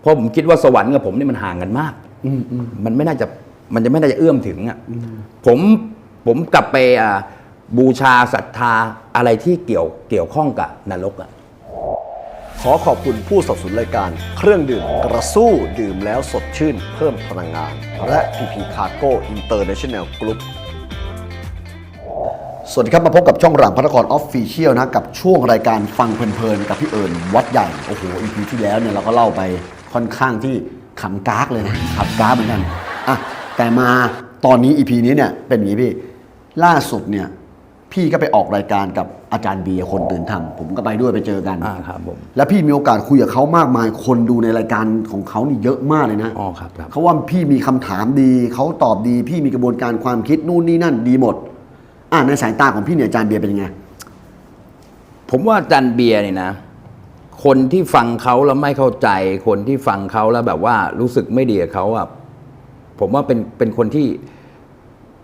เพราะผมคิดว่าสวรรค์กับผมนี่มันห่างกันมากอืมอืมมันไม่น่าจะมันจะไม่น่าจะเอื้อมถึงอะผมผมกลับไปอ่าบูชาศรัทธาอะไรที่เกี่ยวเกี่ยวข้องกับนรกอะขอขอบคุณผู้สนับสนุนรายการเครื่องดื่มกระสู้ดื่มแล้วสดชื่นเพิ่มพลังงาน และพีพีคาร์โก้อินเตอร์เนชั่นแนลกรุ๊ปสวัสดีครับมาพบกับช่องหลังพระนครออฟฟิเชียลนะกับช่วงรายการฟังเพลินๆกับพี่เอิญวัดใหญ่ โอ้โหอีพีที่แล้วเนี่ยเราก็เล่าไป ค่อนข้างที่ขำกากเลยนะขำกากเหมือนกันอะแต่มาตอนนี้อีพีนี้เนี่ยเป็นอย่างนี้พี่ ล่าสุดเนี่ยพี่ก็ไปออกรายการกับอาจารย์เบียร์คนตื่นทำผมก็ไปด้วยไปเจอกันอ่าครับผมแล้วพี่มีโอกาสคุยกับเขามากมาย คนดูในรายการของเขานี่เยอะมากเลยนะอ๋อครับครับเขาว่าพี่มีคำถามดีเขาตอบดี พี่มีกระบวนการความคิดนู่นนี่นั่นดีหมด อ่าในสายตาของพี่เนี่ยอาจารย์เบียร์เป็นยังไงผมว่าอาจันเบียร์นี่นะ คนที่ฟังเขาแล้วไม่เข้าใจ คนที่ฟังเขาแล้วแบบว่ารู้สึกไม่ดีกับเขาอะผมว่าเป็นเป็นคนที่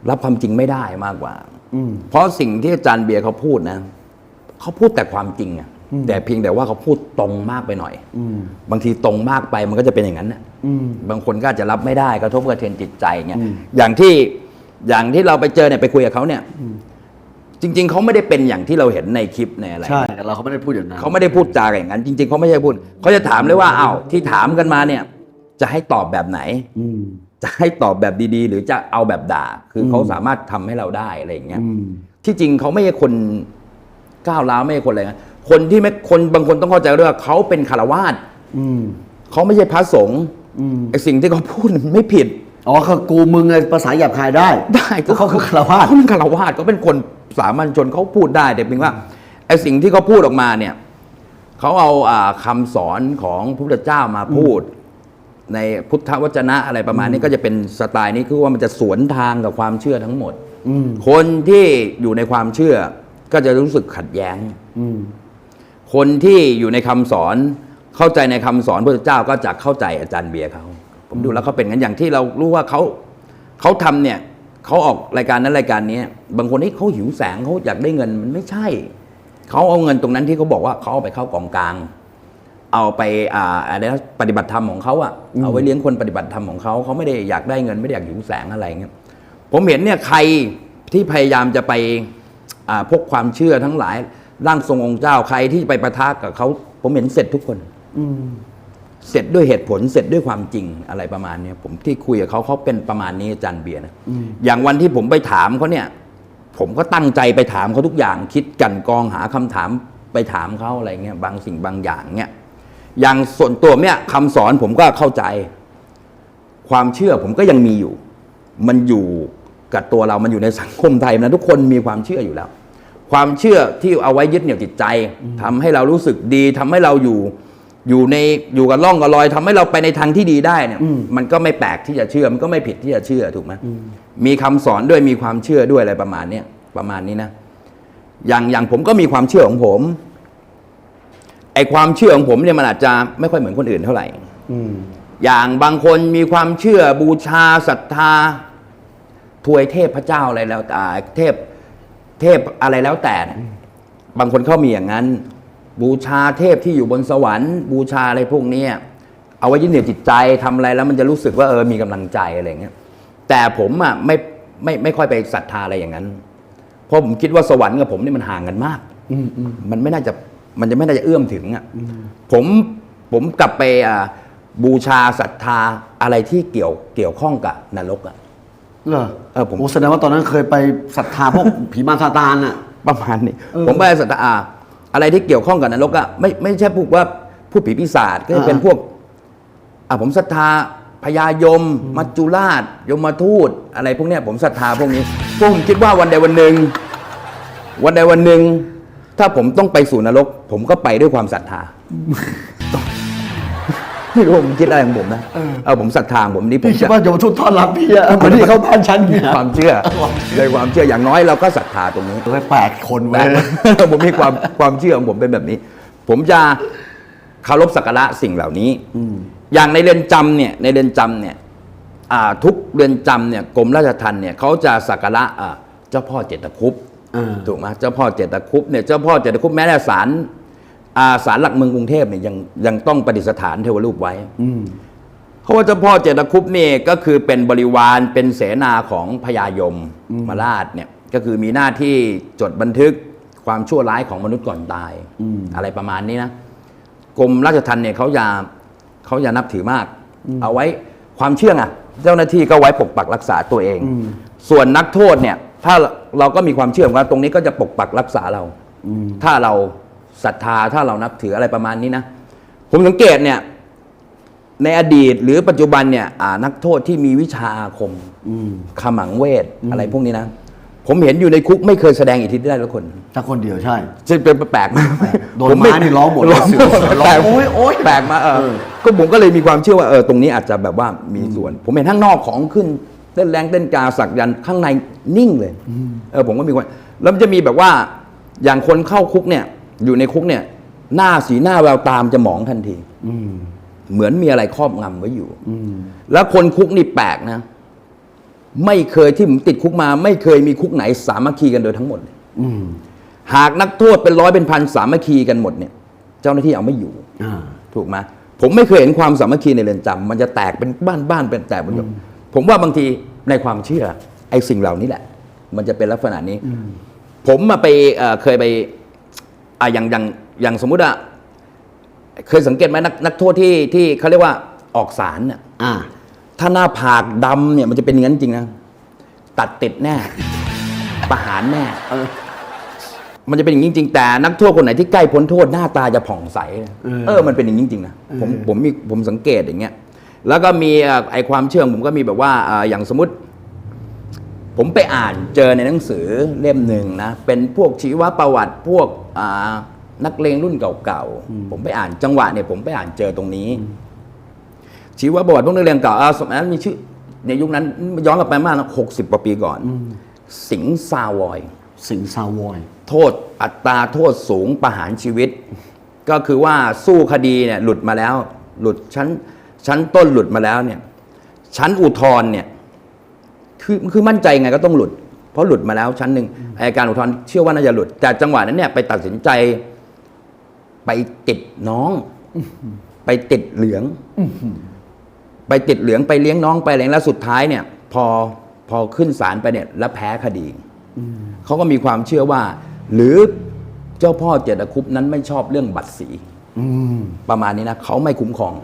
รับความจริงไม่ได้มากกว่าอืมเพราะสิ่งที่อาจารย์เบียร์เขาพูดนะเขาพูดแต่ความจริงอะแต่เพียงแต่ว่าเขาพูดตรงมากไปหน่อยอืมบางทีตรงมากไปมันก็จะเป็นอย่างนั้นนะอืมบางคนก็อาจจะรับไม่ได้กระทบกระเทือนจิตใจเงี้ยอืมอย่างที่อย่างที่เราไปเจอเนี่ยไปคุยกับเขาเนี่ย จริง ๆเขาไม่ได้เป็นอย่างที่เราเห็นในคลิปในอะไร ใช่แต่เราเขาไม่ได้พูดอย่างนั้นเขาไม่ได้พูดจาอย่างนั้น จริง ๆเขาไม่ใช่พูดเขาจะถามเลยว่าอ้าวที่ถามกันมาเนี่ย จะให้ตอบแบบไหน อืมจะให้ตอบแบบดีๆ หรือจะเอาแบบด่า คือเขาสามารถทำให้เราได้อะไรอย่างเงี้ยอืมที่จริงเขาไม่ใช่คนก้าวร้าวไม่ใช่คนอะไรนะคนที่ไม่คนบางคนต้องเข้าใจด้วยว่าเขาเป็นคารวาสอืมเขาไม่ใช่พระสงฆ์อืมไอสิ่งที่เขาพูดมันไม่ผิด อ๋อคือกูมึงไงภาษาหยาบคายได้ ได้ก็เขาคือคารวาสเขาเป็นคารวาสเขาเป็นคนสามัญชนเขาพูดได้แต่เพียงว่าไอสิ่งที่เขาพูดออกมาเนี่ยเขาเอาอ่าคำสอนของพระพุทธเจ้ามาพูด ในพุทธวจนะอะไรประมาณนี้ก็จะเป็นสไตล์นี้คือว่ามันจะสวนทางกับความเชื่อทั้งหมดอืมคนที่อยู่ในความเชื่อ ก็จะรู้สึกขัดแย้งอืมคนที่อยู่ในคำสอนเข้าใจในคำสอนพระเจ้าก็จะเข้าใจอาจารย์เบียร์เขา ผมดูแล้วเขาเป็นงั้นอย่างที่เรารู้ว่าเขาเขาทำเนี่ยเขาออกรายการนั้นรายการนี้บางคนนี่เขาหิวแสงเขาอยากได้เงินมันไม่ใช่เขาเอาเงินตรงนั้นที่เขาบอกว่าเขาเอาไปเข้ากองกลาง เอาไปอ่าอะไรนะปฏิบัติธรรมของเขาอะเอาไว้เลี้ยงคนปฏิบัติธรรมของเขาเขาไม่ได้อยากได้เงินไม่ได้อยากหิวแสงอะไรเงี้ยผมเห็นเนี่ยใครที่พยายามจะไปอ่าพวกความเชื่อทั้งหลายร่างทรงองค์เจ้าใครที่ไปประทะกับเขาผมเห็นเสร็จทุกคน อืม เสร็จด้วยเหตุผลเสร็จด้วยความจริงอะไรประมาณเนี้ยผมที่คุยกับเขาเขาเป็นประมาณนี้อาจารย์เบียร์นะอย่างวันที่ผมไปถามเขาเนี่ย ผมก็ตั้งใจไปถามเขาทุกอย่างคิดกลันกรองหาคำถามไปถามเขาอะไรเงี้ยบางสิ่งบางอย่างเนี่ยอย่างส่วนตัวเนี่ยคำสอนผมก็เข้าใจ ความเชื่อผมก็ยังมีอยู่ มันอยู่กับตัวเรามันอยู่ในสังคมไทยนะทุกคนมีความเชื่ออยู่แล้ว ความเชื่อที่เอาไว้ยึดเหนี่ยวจิตใจทำให้เรารู้สึกดีทำให้เราอยู่ อยู่ในอยู่กับร่องกับรอยทำให้เราไปในทางที่ดีได้เนี่ยอืมมันก็ไม่แปลกที่จะเชื่อ มันก็ไม่ผิดที่จะเชื่อถูกไหมมีคำสอนด้วยมีความเชื่อด้วยอะไรประมาณเนี้ยประมาณนี้นะอย่างอย่างผมก็มีความเชื่อของผมไอความเชื่อของผมเนี่ยมันอาจจะไม่ค่อยเหมือนคนอื่นเท่าไหร่อืมอย่างบางคนมีความเชื่อบูชาศรัทธาถวยเทพพระเจ้าอะไรแล้วแต่เทพเทพอะไรแล้วแต่เนี่ยบางคนเขามีอย่างนั้น บูชาเทพที่อยู่บนสวรรค์ บูชาอะไรพวกเนี้ยเอาไว้ยึดเหนี่ยวจิตใจทำอะไรแล้วมันจะรู้สึกว่าเออมีกำลังใจอะไรอย่างเงี้ยแต่ผมอะไม่ไม่ไม่ค่อยไปศรัทธาอะไรอย่างนั้นเพราะผมคิดว่าสวรรค์กับผมนี่มันห่างกันมากอืมอืมมันไม่น่าจะมันจะไม่น่าจะเอื้อมถึงอะผมผมกลับไปอ่าบูชาศรัทธาอะไรที่เกี่ยวเกี่ยวข้องกับนรกอะเหรอเออผมโอ้แสดงว่าตอนนั้นเคยไปศรัทธาพวกผีมารซาตานอะประมาณนี้เออผมไปศรัทธา อะไรที่เกี่ยวข้องกับนรกอะไม่ไม่ใช่พวกว่าผู้ผีปีศาจก็จะเป็นอ่าพวกอะผมศรัทธาพญายม มัจจุราช ยมทูต อะไรพวกเนี้ยผมศรัทธาพวกนี้พวกผมคิดว่าวันใดวันหนึ่งวันใดวันหนึ่งถ้าผมต้องไปสู่นรก ผมก็ไปด้วยความศรัทธา ไม่รู้ผมคิดอะไรของผมนะเออผมศรัทธาของผมนี่ผมพี่คิดจะ ว่าโยมทูตต้อนรับพี่อะเหมือนที่เข้าบ้านฉันเนี่ยความเชื่อในความเชื่ออย่างน้อยเราก็ศรัทธาตรงนี้ เลยแปดคนเว้แต่ยผมมีความความเชื่อของผมเป็นแบบนี้ ผมจะเคารพสักการะสิ่งเหล่านี้อย่างในเรือนจำเนี่ยในเรือนจำเนี่ยอ่าทุกเรือนจำเนี่ยกรมราชทัณฑ์เนี่ยเขาจะสักการะอ่าเจ้าพ่อเจตคุปอ่า ถูกไหมเจ้าพ่อเจตคุปเนี่ยเจ้าพ่อเจตคุปแม้แต่ศาล อาสารหลักเมืองกรุงเทพเนี่ยยังยังต้องประดิษฐานเทวรูปไว้อืมเพราะว่าเจ้าพ่อเจตคุปต์นี่ก็คือเป็นบริวารเป็นเสนาของพญายมมาราชเนี่ยก็คือมีหน้าที่จดบันทึกความชั่วร้ายของมนุษย์ก่อนตายอะไรประมาณนี้นะกรมราชทัณฑ์เนี่ยเขาจะเขาจะนับถือมาก เอาไว้ความเชื่องอะเจ้าหน้าที่ก็ไว้ปกปักรักษาตัวเอง ส่วนนักโทษเนี่ย ถ้าเราก็มีความเชื่อว่าตรงนี้ก็จะปกปักรักษาเราถ้าเรา ศรัทธาถ้าเรานับถืออะไรประมาณนี้นะ ผมสังเกตเนี่ยในอดีตหรือปัจจุบันเนี่ยอ่านักโทษที่มีวิชาอาคมขมังเวทอะไรพวกนี้นะ ผมเห็นอยู่ในคุกไม่เคยแสดงอิทธิฤทธิ์ได้แล้วคนถ้าคนเดียวใช่ซึ่งเป็นแปลกมากโดนผม้านี่ร้องหมดเลยร้องเสือเสือร้องแปลกโอ๊ยโอ๊ยแปลกมาเออเออก็ผมก็เลยมีความเชื่อว่าเออตรงนี้อาจจะแบบว่ามีส่วน ผมเห็นข้างนอกของขึ้นเต้นแรงเต้นกาสักยันต์ข้างในนิ่งเลยเออผมก็มีความแล้วมันจะมีแบบว่าอย่างคนเข้าคุกเนี่ย อยู่ในคุกเนี่ย หน้าสีหน้าแววตามจะหมองทันทีอืมเหมือนมีอะไรครอบงำไว้อยู่อืมแล้วคนคุกนี่แปลกนะ ไม่เคยที่ผมติดคุกมา ไม่เคยมีคุกไหนสามัคคีกันโดยทั้งหมดเลยอืมหากนักโทษเป็นร้อยเป็นพันสามัคคีกันหมดเนี่ย เจ้าหน้าที่เอาไม่อยู่อ่าถูกไหมผมไม่เคยเห็นความสามัคคีในเรือนจำมันจะแตกเป็นบ้านบ้านเป็นแตกเป็นแบบผมว่าบางทีในความเชื่อไอ้สิ่งเหล่านี้แหละ มันจะเป็นลักษณะนี้ ผมมาไปเอ่อเคยไป อะอย่างอย่างอย่างสมมุติอะเคยสังเกตไหมนักนักโทษที่ที่เขาเรียกว่าออกสารเนี่ยอ่า ถ้าหน้าผากดำเนี่ยมันจะเป็นอย่างนั้นจริงนะตัดติดแน่ ประหารแน่เออ มันจะเป็นอย่างนี้จริงๆแต่นักโทษคนไหนที่ใกล้พ้นโทษหน้าตาจะผ่องใสเออ เออมันเป็นอย่างนี้จริงๆนะผมผมมีผมสังเกตอย่างเงี้ย แล้วก็มีเอ่อไอความเชื่อผมก็มีแบบว่าเอ่ออย่างสมมติ ผมไปอ่านเจอในหนังสือเล่มหนึ่งนะ เป็นพวกชีวประวัติพวกอ่านักเลงรุ่นเก่าๆ ผมไปอ่านจังหวะเนี่ยผมไปอ่านเจอตรงนี้ ชีวประวัติพวกนักเลงเก่าอ่าสมัยนั้นมีชื่อในยุคนั้นย้อนกลับไปมากนะหกสิบกว่าปีก่อน สิงห์ซาวอย สิงซาวอย โทษอัตราโทษสูงประหารชีวิต ก็คือว่าสู้คดีเนี่ยหลุดมาแล้ว หลุดชั้นชั้นต้นหลุดมาแล้วเนี่ย ชั้นอุทธรณ์เนี่ย คือคือมั่นใจไงก็ต้องหลุด เพราะหลุดมาแล้วชั้นหนึ่งอายการอุทธรณ์เชื่อว่าน่าจะหลุด แต่จังหวะนั้นเนี่ยไปตัดสินใจ ไปติดน้อง ไปติดเหลืองไปติดเหลืองไปเลี้ยงน้องไปอะไรแล้วสุดท้ายเนี่ย พอพอขึ้นศาลไปเนี่ย แล้วแพ้คดีเขาก็มีความเชื่อว่า หรือเจ้าพ่อเจตคุปต์นั้นไม่ชอบเรื่องบัตรสีอืมประมาณนี้นะเขาไม่คุ้มครอง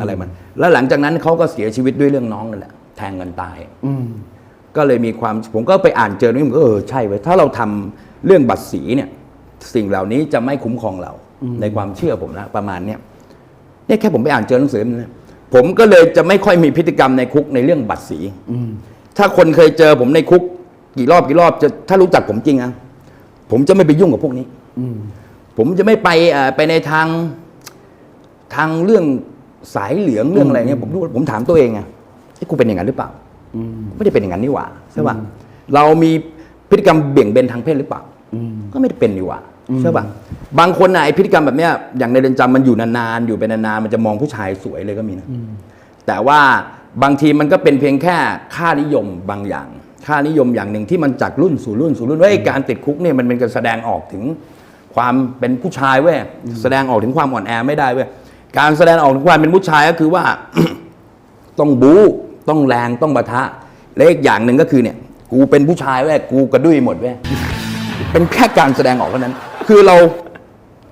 อะไรมัน แล้วหลังจากนั้นเขาก็เสียชีวิตด้วยเรื่องน้องนั่นแหละ แทงกันตายอืม ก็เลยมีความผมก็ไปอ่านเจอเรื่องนี้ผมก็เออใช่เว้ยถ้าเราทำเรื่องบัตรสีเนี่ย สิ่งเหล่านี้จะไม่คุ้มครองเราในความเชื่อผมนะประมาณเนี้ยเนี่ยแค่ผมไปอ่านเจอหนังสือมันนะผมก็เลยจะไม่ค่อยมีพฤติกรรมในคุกในเรื่องบัตรสีอืมถ้าคนเคยเจอผมในคุก กี่รอบกี่รอบจะถ้ารู้จักผมจริงอะผมจะไม่ไปยุ่งกับพวกนี้อืมผมจะไม่ไปเอ่อไปในทางทางเรื่องสายเหลืองเรื่องอะไรเนี่ยผมรู้ผมถามตัวเองไงไอ้กูเป็นอย่างนั้นหรือเปล่าอืม ไม่ได้เป็นอย่างนั้นนี่หว่าใช่ป่ะเรามีพฤติกรรมเบี่ยงเบนทางเพศหรือเปล่าอืมก็ไม่ได้เป็นนี่หว่าใช่ป่ะบางคนน่ะไอพฤติกรรมแบบเนี้ยอย่างในเรือนจำมันอยู่นานๆอยู่เป็นนานๆมันจะมองผู้ชายสวยเลยก็มีนะแต่ว่าบางทีมันก็เป็นเพียงแค่ค่านิยมบางอย่าง ค่านิยมอย่างหนึ่งที่มันจากรุ่นสู่รุ่นสู่รุ่นว่าไอ้การติดคุกเนี่ยมันเป็นการแสดงออกถึงความเป็นผู้ชายเว้ยแสดงออกถึงความอ่อนแอไม่ได้เว้ยการแสดงออกถึงความเป็นผู้ชายก็คือว่า ต้องบู๊ ต้องแรงต้องบะทะและอีกอย่างหนึ่งก็คือเนี่ย กูเป็นผู้ชายเว้ยกูกระดุยหมดเว้ยเป็นแค่การแสดงออกเท่านั้น คือเรา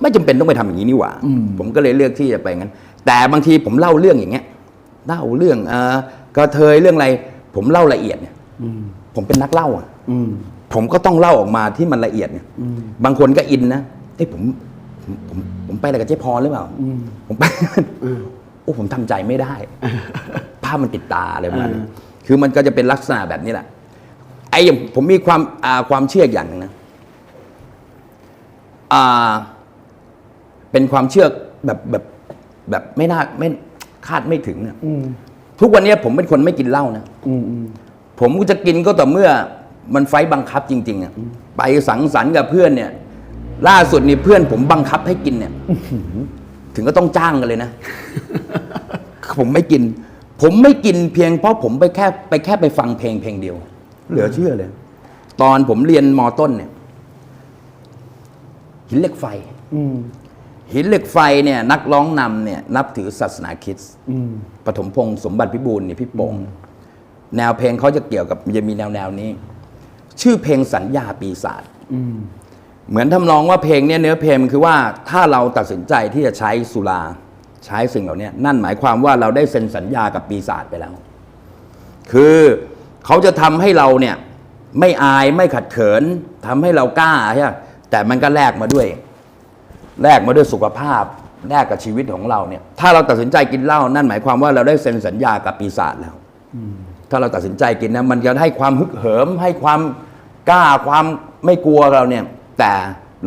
ไม่จำเป็นต้องไปทำอย่างนี้นี่หว่า ผมก็เลยเลือกที่จะไปงั้น แต่บางทีผมเล่าเรื่องอย่างเงี้ยเล่าเรื่องเอ่อกระเทยเรื่องอะไร ผมเล่าละเอียดเนี่ยผมเป็นนักเล่าอะผมก็ต้องเล่าออกมาที่มันละเอียดเนี่ยบางคนก็อินนะเอ้ผมผมผมไปอะไรกับเจ๊พรหรือเปล่าผมไปโอ้ผมทำใจไม่ได้ ภาพมันติดตาอะไรประมาณนี้เออคือมันก็จะเป็นลักษณะแบบนี้แหละไอ้อย่างผมมีความอ่าความเชื่ออย่างหนึงนะอ่าเป็นความเชื่อแบบแบบแบบไม่น่าไม่คาดไม่ถึงนะอืมทุกวันนี้ผมเป็นคนไม่กินเหล้านะอืมอืมผมก็จะกินก็ต่อเมื่อมันไฟต์บังคับจริงๆอะไปสังสรรค์กับเพื่อนเนี่ย ล่าสุดนี่เพื่อนผมบังคับให้กินเนี่ยถึงก็ต้องจ้างกันเลยนะ ผมไม่กิน ผมไม่กินเพียงเพราะผมไปแค่ไปแค่ไปฟังเพลงเพลงเดียว เหลือเชื่อเลย ตอนผมเรียนมต้นเนี่ย หินเหล็กไฟ อืม หินเหล็กไฟเนี่ยนักร้องนำเนี่ย นับถือศาสนาคริสต์ปฐมพงศ์สมบัติพิบูลเนี่ยพี่โป่งแนวเพลงเขาจะเกี่ยวกับจะมีแนวแนวนี้ ชื่อเพลงสัญญาปีศาจเหมือนทำนองว่าเพลงเนี่ยเนื้อเพลงมันคือว่าถ้าเราตัดสินใจที่จะใช้สุรา ใช้สิ่งเหล่านี้นั่นหมายความว่าเราได้เซ็นสัญญากับปีศาจไปแล้ว คือเขาจะทำให้เราเนี่ยไม่อายไม่ขัดเขินทำให้เรากล้าใช่ไหมแต่มันก็แลกมาด้วยแลกมาด้วยสุขภาพแลกกับชีวิตของเราเนี่ย ถ้าเราตัดสินใจกินเหล้านั่นหมายความว่าเราได้เซ็นสัญญากับปีศาจแล้วถ้าเราตัดสินใจกินนะมันจะให้ความฮึกเหิม ให้ความกล้าความไม่กลัวเราเนี่ย แต่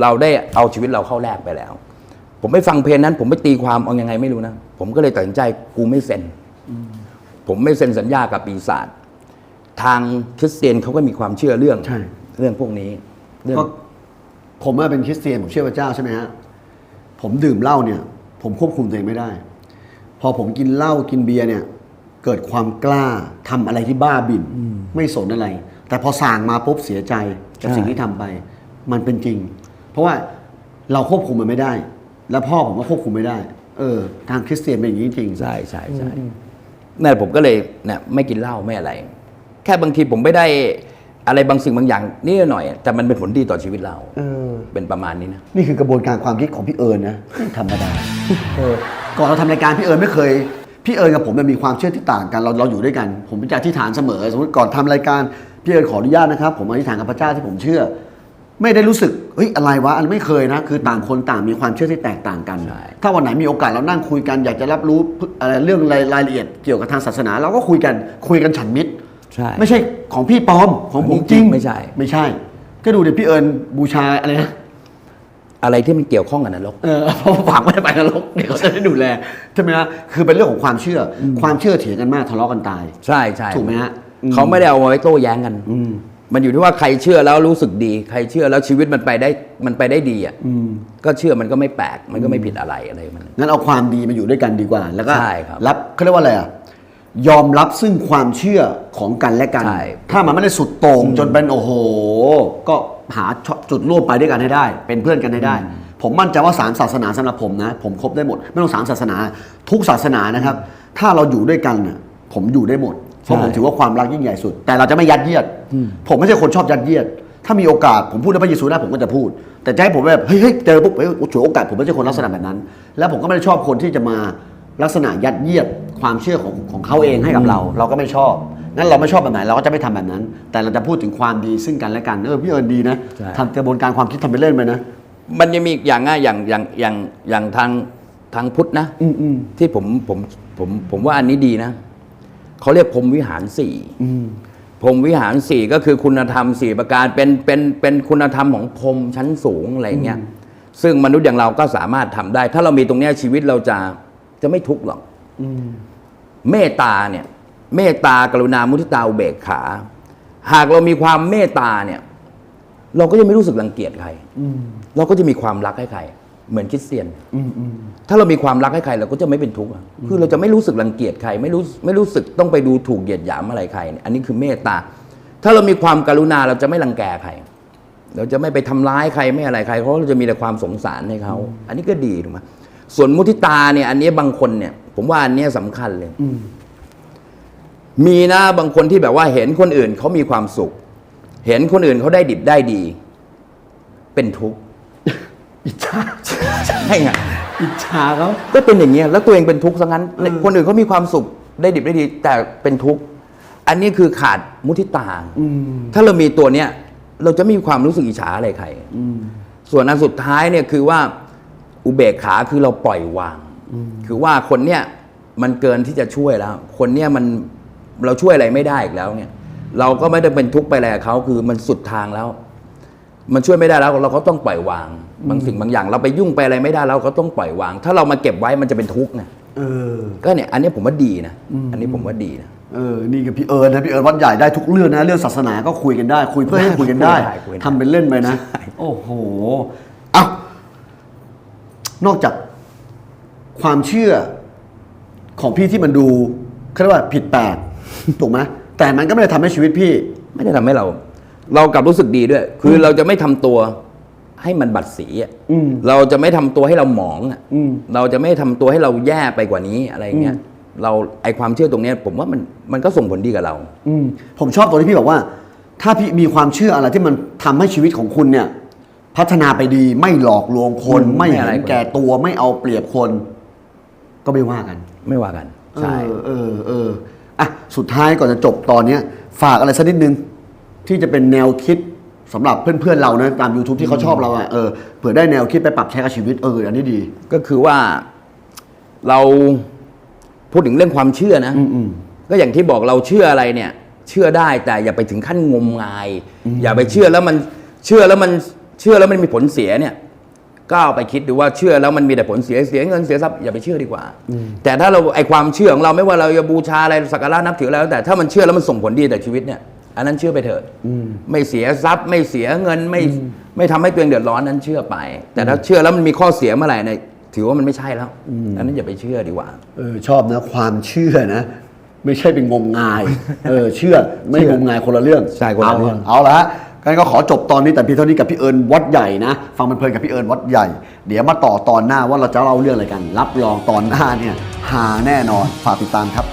เราได้เอาชีวิตเราเข้าแลกไปแล้ว ผมไปฟังเพลงนั้น ผมไปตีความเอายังไงไม่รู้นะ ผมก็เลยตัดสินใจกูไม่เซ็น ผมไม่เซ็นสัญญากับปีศาจทางคริสเตียนเขาก็มีความเชื่อเรื่องใช่ เรื่องพวกนี้เรื่องก็ผมว่าเป็นคริสเตียนผมเชื่อพระเจ้าใช่ไหมฮะผมดื่มเหล้าเนี่ย ผมควบคุมตัวเองไม่ได้ พอผมกินเหล้ากินเบียร์เนี่ย เกิดความกล้าทำอะไรที่บ้าบิ่นไม่สนอะไร แต่พอสั่งมาปุ๊บเสียใจกับใช่ สิ่งที่ทำไป มันเป็นจริง เพราะว่าเราควบคุมมันไม่ได้ แล้วพ่อผมก็ควบคุมไม่ได้ เออ ทางคริสเตียนเป็นอย่างนี้จริงใช่ใช่ใช่นั่นผมก็เลยเนี่ยไม่กินเหล้าไม่อะไร แค่บางทีผมไม่ได้อะไรบางสิ่งบางอย่างนี่หน่อย แต่มันเป็นผลดีต่อชีวิตเราเออ เป็นประมาณนี้นะ นี่คือกระบวนการความคิดของพี่เอิญนะไม่ธรรมดา เออ ก่อนเราทำรายการพี่เอิญไม่เคย พี่เอิญกับผมเนี่ยมีความเชื่อที่ต่างกันเราเราอยู่ด้วยกัน ผมจะอธิษฐานเสมอ สมมติก่อนทำรายการพี่เอิญขออนุญาตนะครับ ผมอธิษฐานกับพระเจ้าที่ผมเชื่อ ไม่ได้รู้สึกเฮ้ยอะไรวะอันไม่เคยนะ คือต่างคนต่างมีความเชื่อที่แตกต่างกันใช่ถ้าวันไหนมีโอกาสเรานั่งคุยกันอยากจะรับรู้อะไรเรื่องรายรายละเอียดเกี่ยวกับทางศาสนา เราก็คุยกันคุยกันฉันมิตรใช่ไม่ใช่ของพี่ปลอมของผมอันนี้จริงไม่ใช่ ไม่ใช่ ก็ดูเดี๋ยวพี่เอิญบูชาอะไรนะอะไรที่มันเกี่ยวข้องกับนรก เออเพราะว่าฝังไม่ได้ไปนรกเดี๋ยวเขาจะได้ดูแลใช่ไหมฮะคือเป็นเรื่องของความเชื่ออความเชื่อเถียงกันมากทะเลาะกันตาย ใช่ใช่ถูกไหมฮะอืมเขาไม่ได้เอาไว้โต้แย้งกัน มันอยู่ที่ว่าใครเชื่อแล้วรู้สึกดี ใครเชื่อแล้วชีวิตมันไปได้มันไปได้ดีอะก็เชื่อมันก็ไม่แปลกมันก็ไม่ผิดอะไรอะไรมันงั้นเอาความดีมาอยู่ด้วยกันดีกว่า แล้วก็ใช่ครับรับเขาเรียกว่าอะไรอะยอมรับซึ่งความเชื่อของกันและกันใช่ถ้ามันไม่ได้สุดโต่งจนเป็นโอ้โห ก็หาจุดร่วมไปด้วยกันให้ได้ เป็นเพื่อนกันให้ได้ ผมมั่นใจว่าสามศาสนาสำหรับผมนะ ผมครบได้หมด ไม่ต้องสามศาสนา ทุกศาสนานะครับ ถ้าเราอยู่ด้วยกันน่ะผมอยู่ได้หมด เพราะผมถือว่าความรักยิ่งใหญ่สุด แต่เราจะไม่ยัดเยียด ผมไม่ใช่คนชอบยัดเยียด ถ้ามีโอกาสผมพูดในพระเยซูได้ผมก็จะพูด แต่จะให้ผมแบบเฮ้ยเฮ้ยเจอปุ๊บเฮ้ยฉวยโอกาสผมไม่ใช่คนลักษณะแบบนั้น แล้วผมก็ไม่ได้ชอบคนที่จะมาลักษณะยัดเยียดความเชื่อของของเขาเองให้กับเรา เราก็ไม่ชอบงั้นเราไม่ชอบแบบไหนเราก็จะไม่ทำแบบนั้น แต่เราจะพูดถึงความดีซึ่งกันและกันเออพี่เอิญดีนะใช่ทำกระบวนการความคิดทำไปเล่นไปนะมันยังมีอีกอย่างอะอย่างอย่างอย่างอย่างทางทางพุทธนะอืมอืมที่ผมผมผมผมว่าอันนี้ดีนะ เขาเรียกพรหมวิหารสี่อืมพรหมวิหารสี่ก็คือคุณธรรมสี่ประการเป็นเป็นเป็นคุณธรรมของพรหมชั้นสูงอะไรเงี้ยซึ่งมนุษย์อย่างเราก็สามารถทำได้ ถ้าเรามีตรงเนี้ยชีวิตเราจะจะไม่ทุกข์หรอกอืมเมตตาเนี่ย เมตตากรุณามุทิตาอุเบกขา หากเรามีความเมตตาเนี่ย เราก็จะไม่รู้สึกรังเกียจใครอืมเราก็จะมีความรักให้ใคร เหมือนคริสเตียนอืมอืมถ้าเรามีความรักให้ใครเราก็จะไม่เป็นทุกข์อะคือเราจะไม่รู้สึกรังเกียจใคร ไม่รู้ไม่รู้สึกต้องไปดูถูกเหยียดหยามอะไรใครเนี่ยอันนี้คือเมตตา ถ้าเรามีความกรุณาเราจะไม่รังแกใคร เราจะไม่ไปทำร้ายใครไม่อะไรใครเพราะเราจะมีแต่ความสงสารให้เขา อันนี้ก็ดีถูกไหมส่วนมุทิตาเนี่ย อันนี้บางคนเนี่ย ผมว่าอันเนี้ยสำคัญเลยอืมมีนะบางคนที่แบบว่าเห็นคนอื่นเขามีความสุข เห็นคนอื่นเขาได้ดิบได้ดี เป็นทุกข์ อิจฉาใช่ไงอิจฉาเขาก็เป็นอย่างเงี้ยแล้วตัวเองเป็นทุกข์ซะงั้น คนอื่นเขามีความสุขได้ดิบได้ดี แต่เป็นทุกข์อันนี้คือขาดมุทิตาอืมถ้าเรามีตัวเนี้ยเราจะไม่มีความรู้สึกอิจฉาอะไรใครอืมส่วนอันสุดท้ายเนี่ยคือว่าอุเบกขาคือเราปล่อยวาง คือว่าคนเนี้ยมันเกินที่จะช่วยแล้ว คนเนี้ยมันเราช่วยอะไรไม่ได้อีกแล้วเนี่ย เราก็ไม่ได้เป็นทุกข์ไปแล้วเขาคือมันสุดทางแล้ว มันช่วยไม่ได้แล้วเราก็ต้องปล่อยวาง บางสิ่งบางอย่างเราไปยุ่งไปอะไรไม่ได้เราก็ต้องปล่อยวาง ถ้าเรามาเก็บไว้มันจะเป็นทุกข์นะเออ ก็เนี่ยอันนี้ผมว่าดีนะอันนี้ผมว่าดีนะเออ นี่กับพี่เอิญนะพี่เอิญวัดใหญ่ได้ทุกเรื่องนะเรื่องศาสนาก็คุยกันได้ คุยเพื่อให้คุยกันได้คุยได้คุยได้ทำเป็นเล่นไปนะใช่โอ้โหเอ้านอกจากความเชื่อของพี่ที่มันดูเขาเรียกว่าผิดแปลกถูกไหมแต่มันก็ไม่ได้ทำให้ชีวิตพี่ ไม่ได้ทำให้เรา เรากลับรู้สึกดีด้วย คือเราจะไม่ทำตัวให้มันบัดสีอะอืมเราจะไม่ทำตัวให้เราหมองอะอืมเราจะไม่ทำตัวให้เราแย่ไปกว่านี้อะไรเงี้ยเราไอความเชื่อตรงเนี้ยผมว่ามันมันก็ส่งผลดีกับเรา อืมผมชอบตรงที่พี่บอกว่า ถ้าพี่มีความเชื่ออะไรที่มันทำให้ชีวิตของคุณเนี่ย พัฒนาไปดีไม่หลอกลวงคนอืมไม่ไม่เห็อะไรนแก่ตัวไม่เอาเปรียบคน ก็ไม่ว่ากัน ไม่ว่ากันใช่เออเออเอออะสุดท้ายก่อนจะจบตอนเนี้ย ฝากอะไรสักนิดนึง ที่จะเป็นแนวคิดสำหรับเพื่อนๆเรานะตาม YouTube ที่เขาชอบเราอะเออเผื่อได้แนวคิดไปปรับใช้กับชีวิตเอออันนี้ดี ก็คือว่าเราพูดถึงเรื่องความเชื่อนะอืมอืม ก็อย่างที่บอกเราเชื่ออะไรเนี่ย เชื่อได้แต่อย่าไปถึงขั้นงมงาย อย่าไปเชื่อแล้วมันเชื่อแล้วมันเชื่อแล้วมันมีผลเสียเนี่ยก็เอาไปคิดดูว่าเชื่อแล้วมันมีแต่ผลเสียเสียเงินเสียทรัพย์อย่าไปเชื่อดีกว่า แต่ถ้าเราไอความเชื่อของเราไม่ว่าเราจะบูชาอะไรสักการะนับถือแล้วแต่ถ้ามันเชื่อแล้วมันส่งผลดีต่อชีวิตเนี่ย อันนั้นเชื่อไปเถิดไม่เสียทรัพย์ ไม่เสียเงินไม่ไม่ทำให้ตัวเองเดือดร้อนนั้นเชื่อไป แต่ถ้าเชื่อแล้วมันมีข้อเสียเมื่อไหร่เนี่ยถือว่ามันไม่ใช่แล้วอันนั้นอย่าไปเชื่อดีกว่าเออชอบนะความเชื่อนะ ไม่ใช่เป็นงมงาย เออเชื่อไม่งมงายคนละเรื่องใช่คนละเรื่องเอาละฮะกันก็ขอจบตอนนี้แต่เพียงเท่านี้กับพี่เอิญวัดใหญ่นะฟังเพลินๆกับพี่เอิญวัดใหญ่ เดี๋ยวมาต่อตอนหน้าว่าเราจะเล่าเรื่องอะไรกัน รับรองตอนหน้าเนี่ยหาแน่นอนฝากติดตามครับ